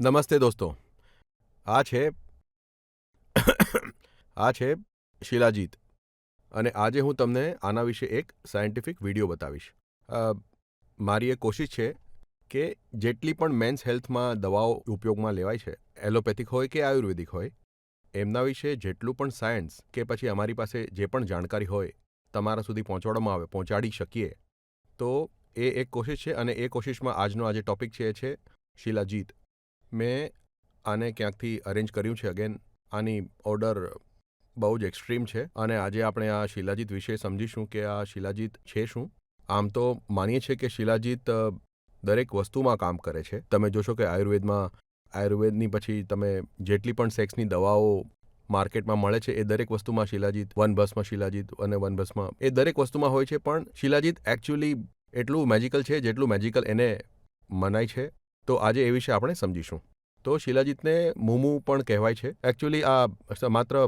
નમસ્તે દોસ્તો. આ છે આ છે શિલાજીત. અને આજે હું તમને આના વિશે એક સાયન્ટિફિક વીડિયો બતાવીશ. મારી એ કોશિશ છે કે જેટલી પણ મેન્સ હેલ્થમાં દવાઓ ઉપયોગમાં લેવાય છે, એલોપેથિક હોય કે આયુર્વેદિક હોય, એમના વિશે જેટલું પણ સાયન્સ કે પછી અમારી પાસે જે પણ જાણકારી હોય, તમારા સુધી પહોંચાડવામાં આવે, પહોંચાડી શકીએ, તો એ એક કોશિશ છે અને એ કોશિશમાં આજનો આજે ટોપિક છે એ છે શિલાજીત. મેં આને ક્યાંકથી અરેન્જ કર્યું છે અગેન આની ઓર્ડર બહુ જ એક્સ્ટ્રીમ છે. અને આજે આપણે આ શિલાજીત વિશે સમજીશું કે આ શિલાજીત છે શું. આમ તો માનીએ છીએ કે શિલાજીત દરેક વસ્તુમાં કામ કરે છે. તમે જોશો કે આયુર્વેદમાં, આયુર્વેદની પછી તમે જેટલી પણ સેક્સની દવાઓ માર્કેટમાં મળે છે, એ દરેક વસ્તુમાં શિલાજીત, વન ભસ્મ શિલાજીત અને વન ભસ્મ, એ દરેક વસ્તુમાં હોય છે, પણ શિલાજીત એકચ્યુઅલી એટલું મેજિકલ છે જેટલું મેજિકલ એને મનાય છે. તો આજે એ વિશે આપણે સમજીશું. તો શિલાજીતને મુમુ પણ કહેવાય છે. એકચ્યુઅલી આ માત્ર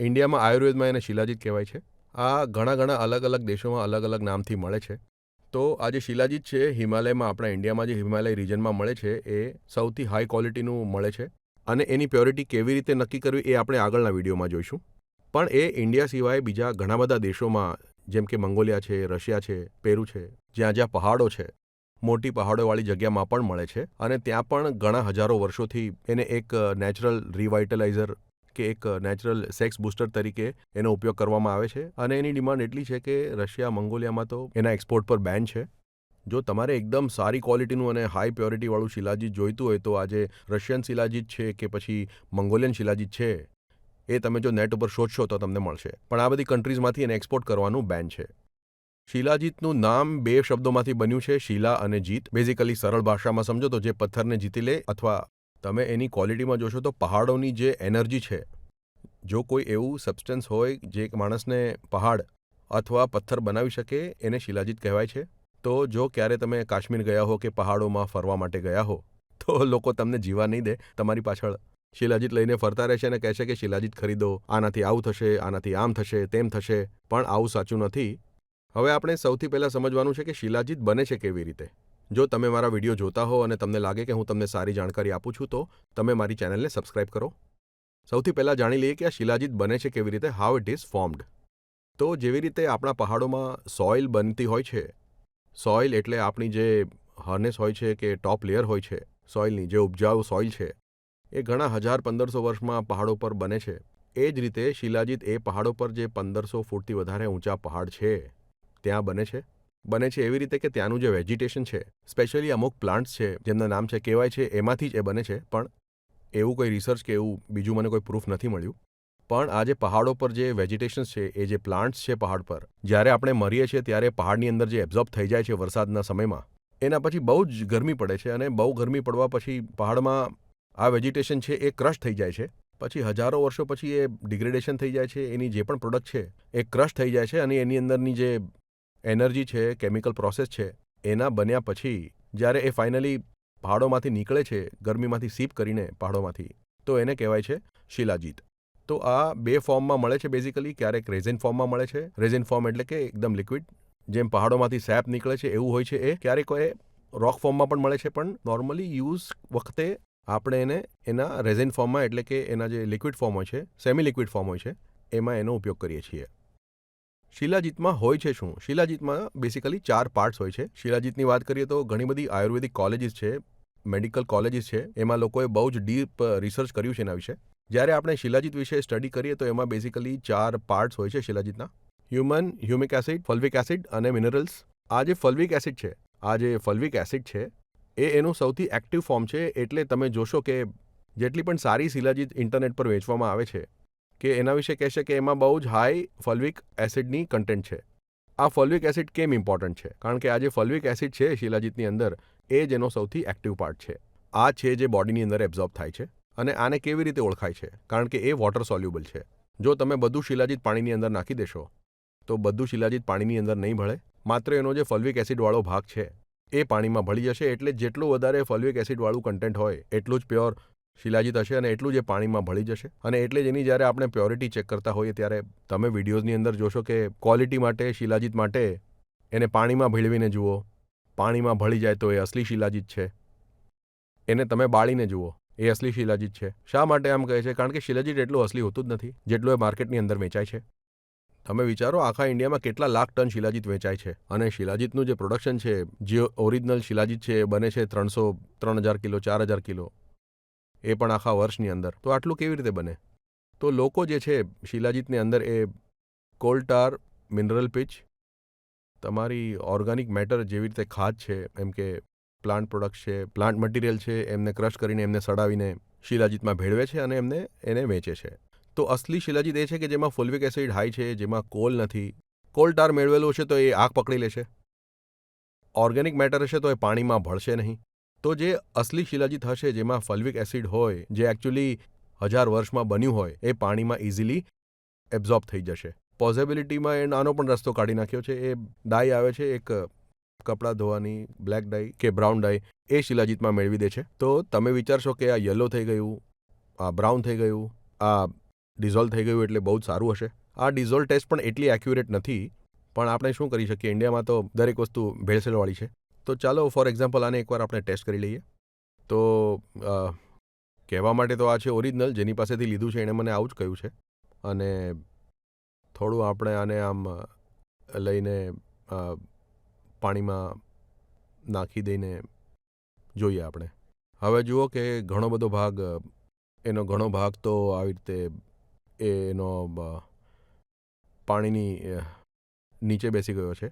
ઇન્ડિયામાં આયુર્વેદમાં એને શિલાજીત કહેવાય છે. આ ઘણા ઘણા અલગ અલગ દેશોમાં અલગ અલગ નામથી મળે છે. તો આ જે શિલાજીત છે, હિમાલયમાં આપણા ઇન્ડિયામાં જે હિમાલય રિજનમાં મળે છે, એ સૌથી હાઈ ક્વોલિટીનું મળે છે. અને એની પ્યોરિટી કેવી રીતે નક્કી કરવી એ આપણે આગળના વિડીયોમાં જોઈશું. પણ એ ઇન્ડિયા સિવાય બીજા ઘણા બધા દેશોમાં, જેમ કે મંગોલિયા છે, રશિયા છે, પેરુ છે, જ્યાં જ્યાં પહાડો છે મોટી પહાડોવાળી જગ્યામાં પણ મળે છે અને ત્યાં પણ ઘણા હજારો વર્ષોથી એને એક નેચરલ રિવાઇટલાઇઝર કે એક નેચરલ સેક્સ બૂસ્ટર તરીકે એનો ઉપયોગ કરવામાં આવે છે અને એની ડિમાન્ડ એટલી છે કે રશિયા, મંગોલિયામાં તો એના એક્સપોર્ટ પર બેન છે. જો તમારે એકદમ સારી ક્વોલિટીનું અને હાઈ પ્યોરિટીવાળું શિલાજીત જોઈતું હોય તો આજે રશિયન શિલાજીત છે કે પછી મંગોલિયન શિલાજીત છે એ તમે જો નેટ ઉપર શોધશો તો તમને મળશે. પણ આ બધી કન્ટ્રીઝમાંથી એને એક્સપોર્ટ કરવાનું બેન છે. શિલાજીતનું નામ બે શબ્દોમાંથી બન્યું છે, શિલા અને જીત. બેઝિકલી સરળ ભાષામાં સમજો તો જે પથ્થરને જીતી લે અથવા તમે એની ક્વોલિટીમાં જોશો તો પહાડોની જે એનર્જી છે, જો કોઈ એવું સબસ્ટન્સ હોય જે એક માણસને પહાડ અથવા પથ્થર બનાવી શકે, એને શિલાજીત કહેવાય છે. તો જો ક્યારે તમે કાશ્મીર ગયા હો કે પહાડોમાં ફરવા માટે ગયા હો, તો લોકો તમને જીવા નહીં દે, તમારી પાછળ શિલાજીત લઈને ફરતા રહેશે અને કહેશે કે શિલાજીત ખરીદો, આનાથી આવું થશે, આનાથી આમ થશે, તેમ થશે, પણ આવું સાચું નથી. હવે આપણે સૌથી પહેલાં સમજવાનું છે કે શિલાજીત બને છે કેવી રીતે. જો તમે મારા વીડિયો જોતા હો અને તમને લાગે કે હું તમને સારી જાણકારી આપું છું, તો તમે મારી ચેનલને સબસ્ક્રાઇબ કરો. સૌથી પહેલાં જાણી લઈએ કે આ શિલાજીત બને છે કેવી રીતે, હાઉ ઇટ ઇઝ ફોર્મ્ડ. તો જેવી રીતે આપણા પહાડોમાં સોઇલ બનતી હોય છે, સોઇલ એટલે આપણી જે હર્નેસ હોય છે કે ટોપ લેયર હોય છે, સોઇલની જે ઉપજાઉ સોઇલ છે, એ ઘણા હજાર પંદરસો વર્ષમાં પહાડો પર બને છે. એ જ રીતે શિલાજીત એ પહાડો પર જે પંદરસો ફૂટથી વધારે ઊંચા પહાડ છે. ત્યાં બને છે? બને છે એવી રીતે કે ત્યાંનું જે વેજીટેશન છે સ્પેશિયલી અમુક પ્લાન્ટ્સ છે, જેમના નામ છે, કહેવાય છે, એમાંથી જ એ બને છે, પણ એવું કોઈ રિસર્ચ કે એવું બીજું મને કોઈ પ્રૂફ નથી મળ્યું. પણ આ જે પહાડો પર જે વેજીટેશન છે, એ જે પ્લાન્ટ્સ છે પહાડ પર, જ્યારે આપણે મરીએ છીએ ત્યારે પહાડની અંદર જે એબ્ઝોર્બ થઈ જાય છે વરસાદના સમયમાં, એના પછી બહુ જ ગરમી પડે છે અને બહુ ગરમી પડવા પછી પહાડમાં આ વેજીટેશન છે એ ક્રશ થઈ જાય છે. પછી હજારો વર્ષો પછી એ ડિગ્રેડેશન થઈ જાય છે, એની જે પણ પ્રોડક્ટ છે, એ ક્રશ થઈ જાય છે અને એની અંદરની જે એનર્જી છે, કેમિકલ પ્રોસેસ છે, એના બન્યા પછી જ્યારે એ ફાઇનલી પહાડોમાંથી નીકળે છે, ગરમીમાંથી સીપ કરીને પહાડોમાંથી, તો એને કહેવાય છે શિલાજીત. તો આ બે ફોર્મમાં મળે છે બેઝિકલી, ક્યારેક રેઝિન ફોર્મમાં મળે છે. રેઝિન ફોર્મ એટલે કે એકદમ લિક્વિડ, જેમ પહાડોમાંથી સેપ નીકળે છે એવું હોય છે એ. ક્યારેક એ રોક ફોર્મમાં પણ મળે છે, પણ નોર્મલી યુઝ વખતે આપણે એને, એના રેઝિન ફોર્મમાં એટલે કે એના જે લિક્વિડ ફોર્મ હોય છે, સેમી લિક્વિડ ફોર્મ હોય છે, એમાં એનો ઉપયોગ કરીએ છીએ. શિલાજીતમાં હોય છે શું? શિલાજીતમાં બેસિકલી ચાર પાર્ટ્સ હોય છે. શિલાજીતની વાત કરીએ તો ઘણી બધી આયુર્વેદિક કોલેજીસ છે મેડિકલ કોલેજીસ છે. એમાં લોકોએ બહુ જ ડીપ રિસર્ચ કર્યું છે એના વિશે. જ્યારે આપણે શિલાજીત વિશે સ્ટડી કરીએ તો એમાં બેસિકલી ચાર પાર્ટ્સ હોય છે શિલાજીતના. Human humic acid fulvic acid અને મિનરલ્સ આ જે ફલ્વિક એસિડ છે, આ જે ફલ્વિક એસિડ છે, એ એનું સૌથી એક્ટિવ ફોર્મ છે. એટલે તમે જોશો કે જેટલી પણ સારી શિલાજીત ઇન્ટરનેટ પર વેચવામાં આવે છે કે એના વિશે કહેશે કે એમાં બહુ જ હાઈ ફલ્વિક એસિડની કન્ટેન્ટ છે. આ ફલ્વિક એસિડ કેમ ઇમ્પોર્ટન્ટ છે? કારણ કે આ જે ફલ્વિક એસિડ છે શિલાજીતની અંદર, એ જ એનો સૌથી એક્ટિવ પાર્ટ છે. આ છે જે બોડીની અંદર એબ્ઝોર્બ થાય છે અને આને કેવી રીતે ઓળખાય છે? કારણ કે એ વોટર સોલ્યુબલ છે. જો તમે બધું શિલાજીત પાણીની અંદર નાખી દેશો, તો બધું શિલાજીત પાણીની અંદર નહીં ભળે. માત્ર એનો જે ફલ્વિક એસિડવાળો ભાગ છે, એ પાણીમાં ભળી જશે એટલે જેટલું વધારે ફલ્વિક એસિડવાળું કન્ટેન્ટ હોય, એટલું જ પ્યોર શિલાજીત હશે અને એટલું જ એ પાણીમાં ભળી જશે. અને એટલે જ એની જ્યારે આપણે પ્યોરિટી ચેક કરતા હોઈએ ત્યારે તમે વિડીયોઝની અંદર જોશો કે ક્વોલિટી માટે, શિલાજીત માટે એને પાણીમાં ભેળવીને જુઓ. પાણીમાં ભળી જાય તો એ અસલી શિલાજીત છે. એને તમે બાળીને જુઓ. એ અસલી શિલાજીત છે. શા માટે આમ કહે છે? કારણ કે શિલાજીત એટલું અસલી હોતું જ નથી, જેટલું એ માર્કેટની અંદર વેચાય છે. તમે વિચારો, આખા ઇન્ડિયામાં કેટલા લાખ ટન શિલાજીત વેચાય છે. અને શિલાજીતનું જે પ્રોડક્શન છે, જે ઓરિજિનલ શિલાજીત છે, એ બને છે ત્રણસો, ત્રણ હજાર કિલો, ચાર હજાર કિલો. એ પણ આખા વર્ષની અંદર. તો આટલું કેવી રીતે બને? તો લોકો જે છે, શિલાજીતની અંદર એ કોલ્ટાર મિનરલ પીચ તમારી ઓર્ગાનિક મેટર જેવી રીતે ખાદ છે, એમ કે પ્લાન્ટ પ્રોડક્ટ છે પ્લાન્ટ મટીરિયલ છે, એમને ક્રશ કરીને એમને સડાવીને શિલાજીતમાં ભેળવે છે અને એમને એને વેચે છે. તો અસલી શિલાજીત એ છે કે જેમાં ફોલ્વિક એસિડ હાઈ છે, જેમાં કોલ નથી. કોલ ટાર મેળવેલો હશે તો એ આગ પકડી લેશે. ઓર્ગેનિક મેટર હશે તો એ પાણીમાં ભળશે નહીં. તો જે અસલી શિલાજીત હશે જેમાં ફલ્વિક એસિડ હોય, જે એકચ્યુઅલી હજાર વર્ષમાં બન્યું હોય, એ પાણીમાં ઇઝીલી એબ્ઝોર્બ થઈ જશે. પોઝિબિલિટીમાં એ નાનો પણ રસ્તો કાઢી નાખ્યો છે. એ ડાઈ આવે છે, એક કપડાં ધોવાની બ્લેક ડાઈ કે બ્રાઉન ડાઈ એ શિલાજીતમાં મેળવી દે છે. તો તમે વિચારશો કે આ યલો થઈ ગયું, આ બ્રાઉન થઈ ગયું, આ ડિઝોલ્વ થઈ ગયું એટલે બહુ જ સારું હશે. આ ડિઝોલ્વ ટેસ્ટ પણ એટલી એક્યુરેટ નથી, પણ આપણે શું કરી શકીએ? ઇન્ડિયામાં તો દરેક વસ્તુ ભેળસેળવાળી છે. તો ચાલો, ફોર એક્ઝામ્પલ, આને એકવાર આપણે ટેસ્ટ કરી લઈએ. તો કહેવા માટે તો આ છે ઓરિજિનલ, જેની પાસેથી લીધું છે, એણે મને આવું જ કહ્યું છે. અને થોડું આપણે આને આમ લઈને પાણીમાં નાખી દઈને જોઈએ આપણે. હવે જુઓ કે ઘણો બધો ભાગ, એનો ઘણો ભાગ તો આવી રીતે એનો પાણીની નીચે બેસી ગયો છે.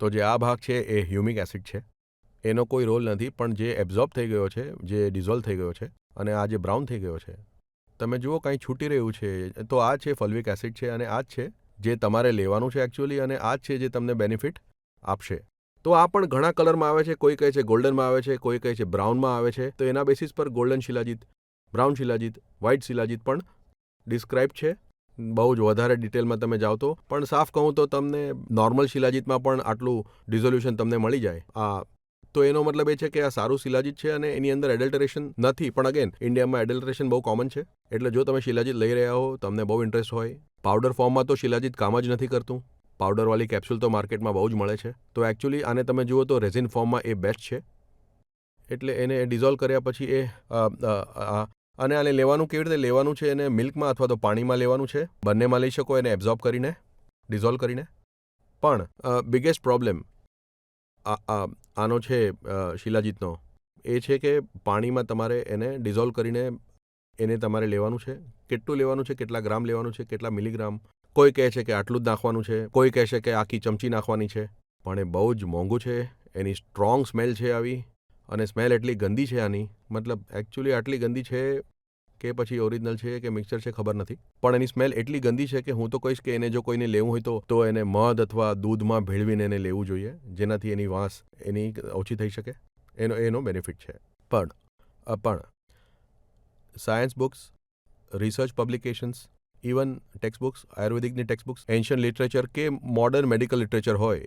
તો જે આ ભાગ છે એ હ્યુમિક એસિડ છે. એનો કોઈ રોલ નથી, પણ જે એબ્ઝોર્બ થઈ ગયો છે, જે ડિઝોલ્વ થઈ ગયો છે અને આ જે બ્રાઉન થઈ ગયો છે, તમે જુઓ કંઈ છૂટી રહ્યું છે, તો આ છે ફલ્વિક એસિડ છે અને આ જ છે જે તમારે લેવાનું છે એકચ્યુઅલી અને આ જ છે જે તમને બેનિફિટ આપશે. તો આ પણ ઘણા કલરમાં આવે છે, કોઈ કહે છે ગોલ્ડનમાં આવે છે, કોઈ કહે છે બ્રાઉનમાં આવે છે, તો એના બેસિસ પર golden shilajit brown shilajit white shilajit પણ ડિસ્ક્રાઇબ છે. બહુ જ વધારે ડિટેલમાં તમે જાઓ તો, પણ સાફ કહું તો તમને નોર્મલ શિલાજીતમાં પણ આટલું ડિઝોલ્યુશન તમને મળી જાય, આ તો એનો મતલબ એ છે કે આ સારું શિલાજીત છે અને એની અંદર એડલ્ટરેશન નથી. પણ અગેન ઇન્ડિયામાં એડલ્ટરેશન બહુ કોમન છે. એટલે જો તમે શિલાજીત લઈ રહ્યા હો, તમને બહુ ઇન્ટરેસ્ટ હોય. પાવડર ફોર્મમાં તો શિલાજીત કામ જ નથી કરતું. પાવડરવાળી કેપ્સ્યુલ તો માર્કેટમાં બહુ જ મળે છે. તો એકચ્યુઅલી આને તમે જુઓ તો રેઝિન ફોર્મમાં એ બેસ્ટ છે. એટલે એને ડિઝોલ્વ કર્યા પછી એ અને આને લેવાનું કેવી રીતે લેવાનું છે એને મિલ્કમાં અથવા તો પાણીમાં લેવાનું છે. બંનેમાં લઈ શકો એને એબ્ઝોર્બ કરીને ડિઝોલ્વ કરીને. પણ બિગેસ્ટ પ્રોબ્લેમ આનો છે શિલાજીતનો, એ છે કે પાણીમાં તમારે એને ડિઝોલ્વ કરીને એને તમારે લેવાનું છે. કેટલું લેવાનું છે, કેટલા ગ્રામ લેવાનું છે, કેટલા મિલીગ્રામ? કોઈ કહે છે કે આટલું જ નાખવાનું છે, કોઈ કહે છે કે આખી ચમચી નાખવાની છે. પણ એ બહુ જ મોંઘું છે, એની સ્ટ્રોંગ સ્મેલ છે આવી, અને સ્મેલ એટલી ગંદી છે આની. મતલબ એકચ્યુઅલી આટલી ગંદી છે કે પછી ઓરિજિનલ છે કે મિક્સર છે ખબર નથી. પણ એની સ્મેલ એટલી ગંદી છે કે હું તો કહીશ કે એને જો કોઈને લેવું હોય તો તો એને મધ અથવા દૂધમાં ભેળવીને એને લેવું જોઈએ, જેનાથી એની વાંસ એની ઓછી થઈ શકે. એનો એનો બેનિફિટ છે. પણ પણ science books research publications even text books આયુર્વેદિકની text books ancient literature કે મોડર્ન મેડિકલ લિટરેચર હોય,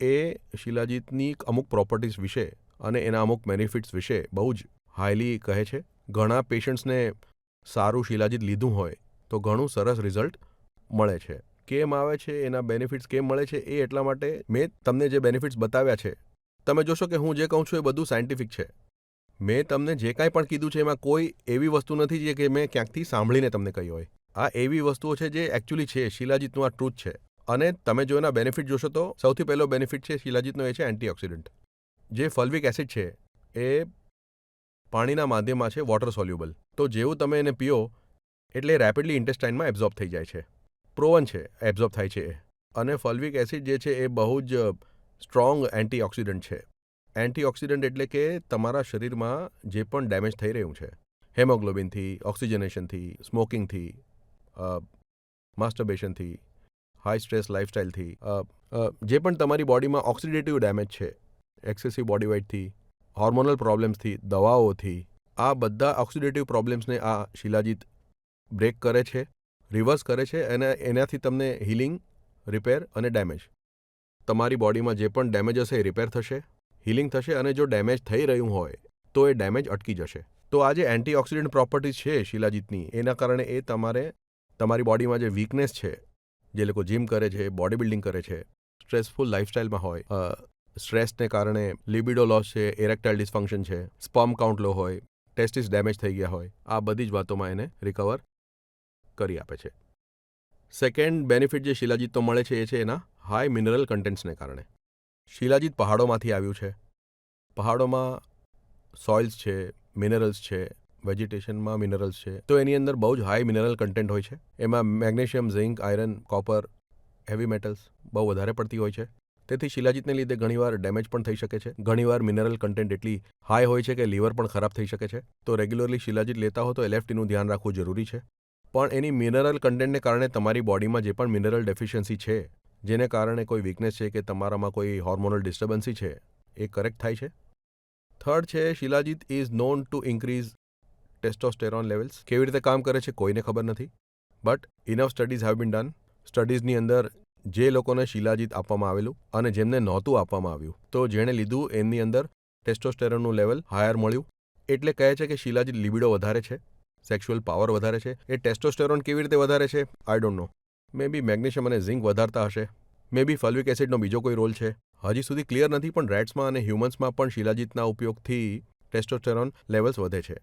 એ શિલાજીતની અમુક પ્રોપર્ટીઝ વિશે અને એના અમુક બેનિફિટ્સ વિશે બહુ જ હાઈલી કહે છે. ઘણા પેશન્ટ્સને સારું શિલાજીત લીધું હોય તો ઘણું સરસ રિઝલ્ટ મળે છે. કેમ આવે છે, એના બેનિફિટ્સ કેમ મળે છે, એ એટલા માટે મેં તમને જે બેનિફિટ્સ બતાવ્યા છે, તમે જોશો કે હું જે કહું છું એ બધું સાયન્ટિફિક છે. મેં તમને જે કાંઈ પણ કીધું છે એમાં કોઈ એવી વસ્તુ નથી જે કે મેં ક્યાંકથી સાંભળીને તમને કહી હોય. આ એવી વસ્તુઓ છે જે એકચ્યુઅલી છે, શિલાજીતનું આ ટ્રુથ છે. અને તમે જો એના બેનિફિટ જોશો તો સૌથી પહેલો બેનિફિટ છે શિલાજીતનો એ છે એન્ટીઓક્સિડન્ટ જે ફલ્વિક એસિડ છે, એ પાણીના માધ્યમમાં છે વોટર સોલ્યુબલ તો જેવું તમે એને પીઓ, એટલે રેપિડલી ઇન્ટેસ્ટાઇનમાં એબ્ઝોર્બ થઈ જાય છે. પ્રોવન છે એબ્ઝોર્બ થાય છે એ. અને ફલ્વિક એસિડ જે છે એ બહુ જ સ્ટ્રોંગ એન્ટીઓક્સિડન્ટ છે. એન્ટીઓક્સિડન્ટ એટલે કે તમારા શરીરમાં જે પણ ડેમેજ થઈ રહ્યું છે. હેમોગ્લોબિનથી ઓક્સિજનેશનથી સ્મોકિંગથી માસ્ટરબેશનથી હાઈ સ્ટ્રેસ લાઇફસ્ટાઇલથી જે પણ તમારી બોડીમાં ઓક્સિડેટિવ ડેમેજ છે એક્સેસિવ બોડી વેઇટથી હોર્મોનલ પ્રોબ્લેમ્સથી, દવાઓથી, આ બધા ઓક્સિડેટિવ પ્રોબ્લેમ્સને આ શિલાજીત બ્રેક કરે છે, રિવર્સ કરે છે અને એનાથી તમને હિલિંગ, રિપેર અને ડેમેજ. તમારી બોડીમાં જે પણ ડેમેજ હશે એ રિપેર થશે, હિલિંગ થશે અને જો ડેમેજ થઈ રહ્યું હોય, તો એ ડેમેજ અટકી જશે. તો આ જે એન્ટીઓક્સિડન્ટ પ્રોપર્ટીઝ છે શિલાજીતની, એના કારણે એ તમારે, તમારી બોડીમાં જે વીકનેસ છે, જે લોકો જીમ કરે છે બોડી બિલ્ડિંગ કરે છે સ્ટ્રેસફુલ લાઇફસ્ટાઇલમાં હોય સ્ટ્રેસને કારણે લિબિડો લોસ છે એરેક્ટાઇલ ડિસફંક્શન છે, સ્પર્મ કાઉન્ટ લો હોય, ટેસ્ટિસ ડેમેજ થઈ ગયા હોય, આ બધી જ વાતોમાં એને રિકવર કરી આપે છે. સેકન્ડ બેનિફિટ જે શિલાજીતનો મળે છે એ છે એના હાઈ મિનરલ કન્ટેન્ટ્સને કારણે. શિલાજીત પહાડોમાંથી આવ્યું છે. પહાડોમાં સોઇલ્સ છે, મિનરલ્સ છે, વેજીટેશનમાં મિનરલ્સ છે. તો એની અંદર બહુ જ હાઈ મિનરલ કન્ટેન્ટ હોય છે. એમાં magnesium, zinc, iron, copper, heavy metals બહુ વધારે પડતી હોય છે. તેથી શિલાજીતને લીધે ઘણીવાર ડેમેજ પણ થઈ શકે છે. ઘણીવાર મિનરલ કન્ટેન્ટ એટલી હાઈ હોય છે કે લીવર પણ ખરાબ થઈ શકે છે. તો રેગ્યુલરલી શિલાજીત લેતા હો તો એલએફટીનું ધ્યાન રાખવું જરૂરી છે. પણ એની મિનરલ કન્ટેન્ટને કારણે તમારી બોડીમાં જે પણ મિનરલ ડેફિશિયન્સી છે, જેને કારણે કોઈ વીકનેસ છે કે તમારામાં કોઈ હોર્મોનલ ડિસ્ટર્બન્સી છે, એ કરેક્ટ થાય છે? થર્ડ છે, shilajit is known to increase testosterone levels કેવી રીતે કામ કરે છે કોઈને ખબર નથી. But enough studies have been done સ્ટડીઝની અંદર જે લોકોને શિલાજીત આપવામાં આવેલું અને જેમને નહોતું આપવામાં આવ્યું. તો જેણે લીધું એમની અંદર ટેસ્ટોસ્ટેરોનનું લેવલ હાયર મળ્યું. એટલે કહે છે કે શિલાજીત લિબિડો વધારે છે, સેક્સ્યુઅલ પાવર વધારે છે. એ ટેસ્ટોસ્ટેરોન કેવી રીતે વધારે છે? I don't know may be magnesium અને ઝિંક વધારતા હશે. મે બી ફલ્વિક એસિડનો બીજો કોઈ રોલ છે. હજી સુધી ક્લિયર નથી, પણ રેટ્સમાં અને હ્યુમન્સમાં પણ શિલાજીતના ઉપયોગથી ટેસ્ટોસ્ટેરોન લેવલ્સ વધે છે.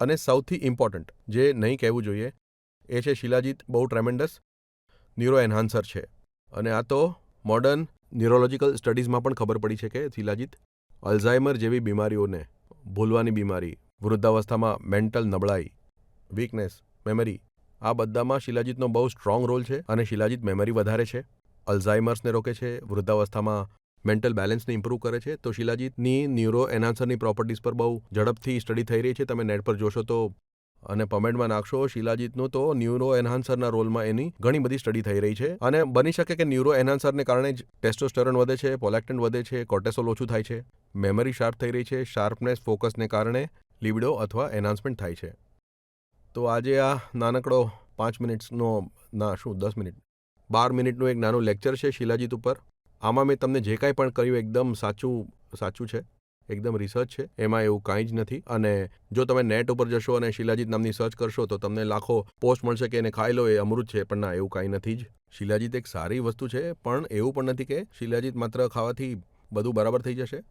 અને સૌથી ઇમ્પોર્ટન્ટ, જે નહીં કહેવું જોઈએ, એ છે શિલાજીત બહુ ટ્રેમેન્ડસ, ન્યુરો એન્હાન્સર છે. અને આ તો મોડર્ન ન્યુરોલોજીકલ સ્ટડીઝમાં પણ ખબર પડી છે કે શિલાજીત અલ્ઝાઇમર જેવી બીમારીઓને ભૂલવાની બીમારી, વૃદ્ધાવસ્થામાં મેન્ટલ નબળાઈ વીકનેસ મેમરી આ બધામાં શિલાજીતનો બહુ સ્ટ્રોંગ રોલ છે અને શિલાજીત મેમરી વધારે છે. અલ્ઝાઇમર્સને રોકે છે, વૃદ્ધાવસ્થામાં મેન્ટલ બેલેન્સને ઇમ્પ્રૂવ કરે છે. તો શિલાજીતની ન્યુરો એનાન્સરની પ્રોપર્ટીઝ પર બહુ ઝડપથી સ્ટડી થઈ રહી છે. તમે નેટ પર જોશો તો અને પમેન્ટમાં નાખશો, શિલાજીતનું તો ન્યુરો એન્હાન્સરના રોલમાં એની ઘણી બધી સ્ટડી થઈ રહી છે. અને બની શકે કે ન્યુરો એન્હાન્સરને કારણે જ ટેસ્ટોસ્ટેરોન વધે છે, પોલેક્ટન વધે છે, કોર્ટેસોલ ઓછું થાય છે. મેમરી શાર્પ થઈ રહી છે, શાર્પનેસ, ફોકસને કારણે લીબડો અથવા એન્હાન્સમેન્ટ થાય છે. તો આજે આ નાનકડો પાંચ મિનિટ્સનો, ના શું, દસ મિનિટ, બાર મિનિટનું એક નાનું લેક્ચર છે શિલાજીત ઉપર. આમાં મેં તમને જે કાંઈ પણ કર્યું, એકદમ સાચું સાચું છે. એકદમ રિસર્ચ છે. એમાં એવું કાંઈ જ નથી. અને જો તમે નેટ ઉપર જશો અને શિલાજીત નામની સર્ચ કરશો, તો તમને લાખો પોસ્ટ મળશે કે એને ખાઈ લો એ અમૃત છે, પણ ના, એવું કાંઈ નથી જ. શિલાજીત એક સારી વસ્તુ છે, પણ એવું પણ નથી કે શિલાજીત માત્ર ખાવાથી બધું બરાબર થઈ જશે.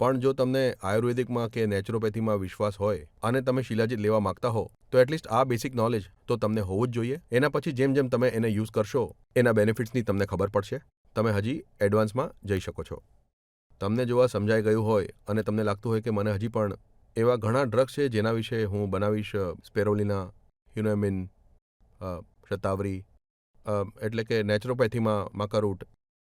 પણ જો તમને આયુર્વેદિકમાં કે નેચરોપેથીમાં વિશ્વાસ હોય અને તમે શિલાજીત લેવા માંગતા હો, તો એટલીસ્ટ આ બેસિક નોલેજ તો તમને હોવું જ જોઈએ. એના પછી જેમ જેમ તમે એને યુઝ કરશો, એના બેનિફિટ્સની તમને ખબર પડશે. તમે હજી એડવાન્સમાં જઈ શકો છો. તમને જો આ સમજાઈ ગયું હોય અને તમને લાગતું હોય કે મને હજી પણ એવા ઘણા ડ્રગ્સ છે જેના વિશે હું બનાવીશ સ્પેરોલિના હ્યુનેમિન શતાવરી એટલે કે નેચરોપેથીમાં માકારૂટ,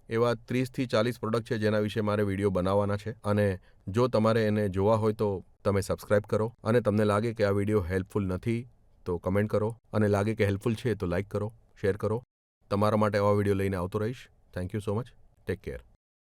એવા ત્રીસથી ચાલીસ પ્રોડક્ટ છે જેના વિશે મારે વીડિયો બનાવવાના છે. અને જો તમારે એને જોવા હોય તો તમે સબસ્ક્રાઇબ કરો અને તમને લાગે કે આ વીડિયો હેલ્પફુલ નથી તો કમેન્ટ કરો. અને લાગે કે હેલ્પફુલ છે તો લાઇક કરો, શેર કરો. તમારા માટે આવા વીડિયો લઈને આવતો રહીશ. Thank you so much. Take care.